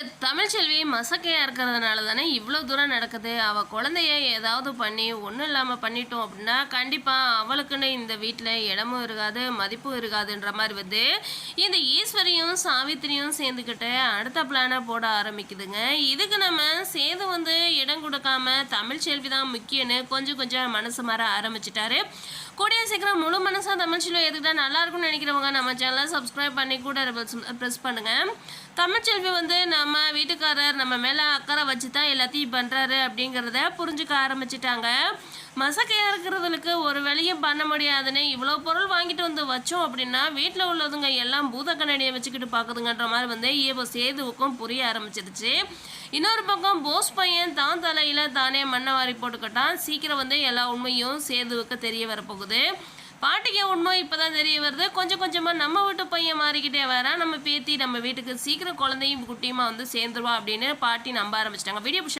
தமிழ்ச்செல்வி மசக்கையாக இருக்கிறதுனால தானே இவ்வளோ தூரம் நடக்குது? அவள் குழந்தைய ஏதாவது பண்ணி ஒன்றும் இல்லாமல் பண்ணிட்டோம் அப்படின்னா கண்டிப்பாக அவளுக்குன்னு இந்த வீட்டில் இடமும் இருக்காது மதிப்பும் இருக்காதுன்ற மாதிரி வந்து இந்த ஈஸ்வரியும் சாவித்திரியும் சேர்ந்துக்கிட்டு அடுத்த பிளானை போட ஆரம்பிக்குதுங்க. இதுக்கு நம்ம சேது வந்து இடம் கொடுக்காம தமிழ்ச்செல்வி தான் முக்கியன்னு கொஞ்சம் கொஞ்சம் மனசு மாற ஆரம்பிச்சிட்டாரு. கூடிய சீக்கிரம் முழு மனசாக தமிழ்ச்செல்வி எதுக்கிட்டா நல்லா இருக்கும்னு நினைக்கிறவங்க நம்ம சேனலை சப்ஸ்கிரைப் பண்ணி கூட ப்ரெஸ் பண்ணுங்கள் தமிழ்ச்செல்வி வந்து நம்ம வீட்டுக்காரர் நம்ம மேலே அக்கறை வச்சு தான் எல்லாத்தையும் பண்ணுறாரு அப்படிங்கிறத புரிஞ்சுக்க ஆரம்பிச்சிட்டாங்க. மசக்கையாக இருக்கிறதுக்கு ஒரு வேலையும் பண்ண முடியாதுன்னு இவ்வளோ பொருள் வாங்கிட்டு வந்து வச்சோம் அப்படின்னா வீட்டில் உள்ளதுங்க எல்லாம் பூத கண்ணாடியை வச்சுக்கிட்டு பார்க்குதுங்கன்ற மாதிரி வந்து ஏவோ சேதுவுக்கும் புரிய ஆரம்பிச்சிருச்சு. இன்னொரு பக்கம் போஸ் பையன் தான் தலையில் தானே மண்ணை வாரி போட்டுக்கிட்டான் சீக்கிரம் வந்து எல்லா உண்மையும் சேதுவுக்கு தெரிய வரப்போகுது. பாட்டிக்கு உண்மை இப்பதான் தெரிய வருது. கொஞ்சம் கொஞ்சமா நம்ம வீட்டு பையன் மாறிக்கிட்டே வரான். நம்ம பேத்தி நம்ம வீட்டுக்கு சீக்கிரம் குழந்தையும் குட்டியுமா வந்து சேர்ந்துருவா அப்படின்னு பாட்டி நம்ப ஆரம்பிச்சிட்டாங்க. வீடியோ